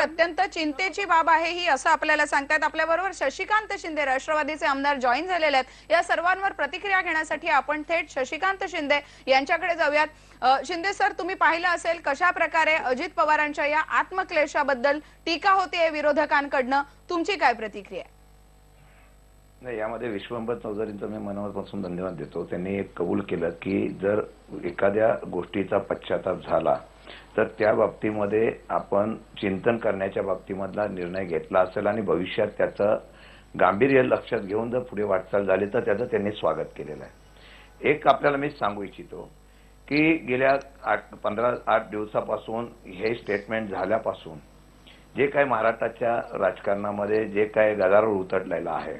तर अत्यंत चिंतेची बाब आहे ही असं आपल्याला सांगतायत. आपल्याबरोबर शशिकांत शिंदे राष्ट्रवादीचे आमदार जॉईन झालेले आहेत. या सर्वांवर प्रतिक्रिया घेण्यासाठी आपण थेट शशिकांत शिंदे यांच्याकडे जाऊयात. शिंदे सर तुम्ही पाहिलं असेल कशा प्रकारे अजित पवारांच्या या आत्मक्लेशाबद्दल टीका होते विरोधकांकडनं. तुमची काय प्रतिक्रिया आहे? नाही यामध्ये विश्वंभर चौधरींचं मी मनापासून धन्यवाद देतो. त्यांनी एक कबूल केलं की जर एखाद्या गोष्टीचा पश्चाताप झाला तर त्या बाबतीमध्ये आपण चिंतन करण्याच्या बाबतीमधला निर्णय घेतला असेल आणि भविष्यात त्याचं गांभीर्य लक्षात घेऊन जर पुढे वाटचाल झाली तर त्याचं त्यांनी स्वागत केलेलं आहे. एक आपल्याला मी सांगू इच्छितो की गेल्या आठ पंधरा आठ दिवसापासून हे स्टेटमेंट झाल्यापासून जे काही महाराष्ट्राच्या राजकारणामध्ये जे काही गदारोळ उतरलेला आहे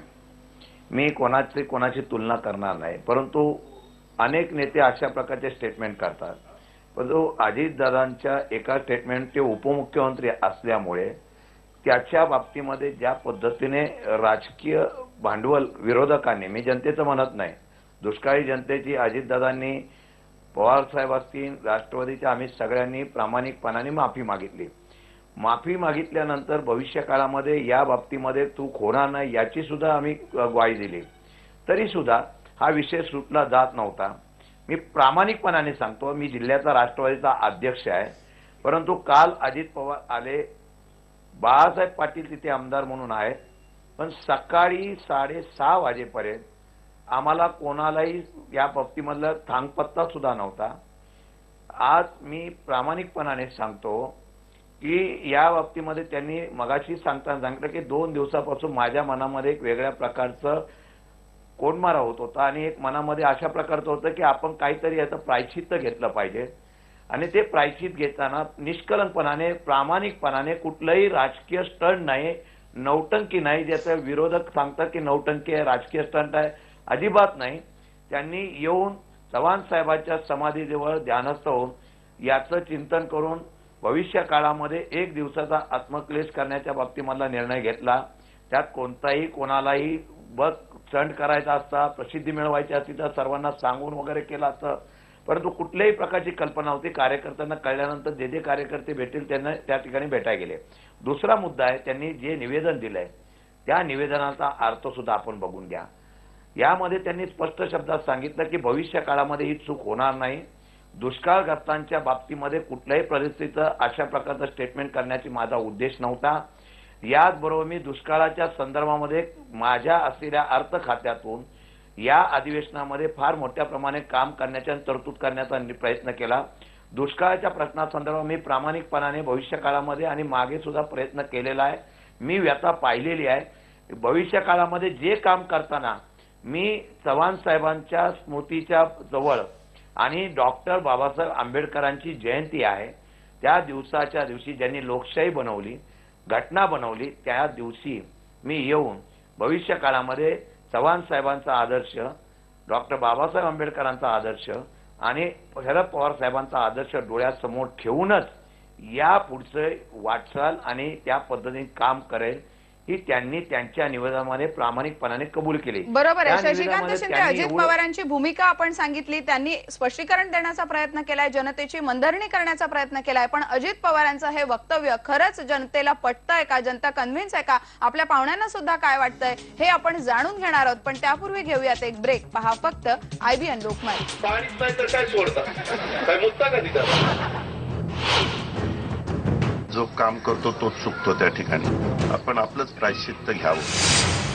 मी कोणाची कोणाची तुलना करणार नाही. परंतु अनेक नेते अशा प्रकारचे स्टेटमेंट करतात. परंतु अजितदादांच्या एका स्टेटमेंट ते उपमुख्यमंत्री असल्यामुळे त्याच्या बाबतीमध्ये ज्या पद्धतीने राजकीय भांडवल विरोधकांनी मी जनतेचं म्हणत नाही दुष्काळी जनतेची अजितदादांनी पवार साहेब असतील राष्ट्रवादीच्या आम्ही सगळ्यांनी प्रामाणिकपणाने माफी मागितली. माफी मागितल्यानंतर भविष्य काळामध्ये या बाबतीमध्ये तू होणार नाही याची सुद्धा आम्ही ग्वाही दिली. तरी सुद्धा हा विषय सुटला जात नव्हता. मी प्रामाणिकपणाने सांगतो मी जिल्ह्याचा राष्ट्रवादीचा अध्यक्ष आहे. परंतु काल अजित पवार आले बाळासाहेब पाटील तिथे आमदार म्हणून आहेत. पण सकाळी साडेसहा वाजेपर्यंत आम्हाला कोणालाही या बाबतीमधला थांगपत्ता सुद्धा नव्हता. आज मी प्रामाणिकपणाने सांगतो की या बाबतीमध्ये त्यांनी मगाशी सांगताना सांगितलं की दोन दिवसापासून माझ्या मनामध्ये एक वेगळ्या प्रकारचं कोंडमारा होत होता आणि एक मनामध्ये अशा प्रकारचं होतं की आपण काहीतरी याचं प्रायश्चित्त घेतलं पाहिजे. आणि ते प्रायश्चित घेताना निष्कलंकपणाने प्रामाणिकपणाने कुठलंही राजकीय स्टंट नाही नौटंकी नाही ज्याचं विरोधक सांगतात की नौटंकी आहे राजकीय स्टंट आहे अजिबात नाही. त्यांनी येऊन चव्हाण साहेबांच्या समाधीजवळ ध्यानस्थ होऊन याचं चिंतन करून भविष्य काळामध्ये एक दिवसाचा आत्मक्लेश करण्याच्या बाबतीमधला निर्णय घेतला. त्यात कोणताही कोणालाही बघ स्टंट करायचा असता प्रसिद्धी मिळवायची असती तर सर्वांना सांगून वगैरे केलं असतं. परंतु कुठल्याही प्रकारची कल्पना होती. कार्यकर्त्यांना कळल्यानंतर जे जे कार्यकर्ते भेटतील त्यांना त्या ठिकाणी भेटायला गेले. दुसरा मुद्दा आहे त्यांनी जे निवेदन दिलंय त्या निवेदनाचा अर्थ सुद्धा आपण बघून घ्या. यामध्ये त्यांनी स्पष्ट शब्दात सांगितलं की भविष्य काळामध्ये ही चूक होणार नाही. दुष्काळग्रस्तांच्या बाबतीमध्ये कुठल्याही परिस्थितीचं अशा प्रकारचं स्टेटमेंट करण्याची माझा उद्देश नव्हता. याचबरोबर मी दुष्काळाच्या संदर्भामध्ये माझ्या असलेल्या अर्थ खात्यातून या अधिवेशनामध्ये फार मोठ्या प्रमाणे काम करण्याच्या आणि तरतूद करण्याचा प्रयत्न केला. दुष्काळाच्या प्रश्नासंदर्भात मी प्रामाणिकपणाने भविष्य काळामध्ये आणि मागे सुद्धा प्रयत्न केलेला आहे. मी व्यथा पाहिलेली आहे. भविष्य काळामध्ये जे काम करताना मी चव्हाण साहेबांच्या स्मृतीच्या जवळ आणि डॉक्टर बाबासाहेब आंबेडकरांची जयंती आहे त्या दिवसाच्या दिवशी ज्यांनी लोकशाही बनवली घटना बनवली त्या दिवशी मी येऊन भविष्य काळामध्ये चव्हाण साहेबांचा आदर्श डॉक्टर बाबासाहेब आंबेडकरांचा आदर्श आणि शरद पवार साहेबांचा आदर्श डोळ्यासमोर ठेवूनच या पुढचं वाटचाल आणि त्या पद्धतीने काम करेल ही त्यांनी त्यांच्या निवेदनामध्ये प्रामाणिकपणाने कबूल केली. बरोबर आहे. शशिकांत शिंदे त्यांनी अजित पवारांची भूमिका आपण सांगितली. त्यांनी स्पष्टीकरण देण्याचा प्रयत्न केलाय जनतेची मनधरणी करण्याचा प्रयत्न केलाय. पण अजित पवारांचं हे वक्तव्य खरंच जनतेला पटतंय का? जनता कन्व्हिन्स आहे का? आपल्या पाहुण्यांना सुद्धा काय वाटतंय? हे आपण जाणून घेणार आहोत. पण त्यापूर्वी घेऊयात एक ब्रेक पहा फक्त आयबीएन लोकमत. जो काम करतो तोच चुकतो त्या ठिकाणी. आपण आपलंच प्रायश्चित्त घ्यावं.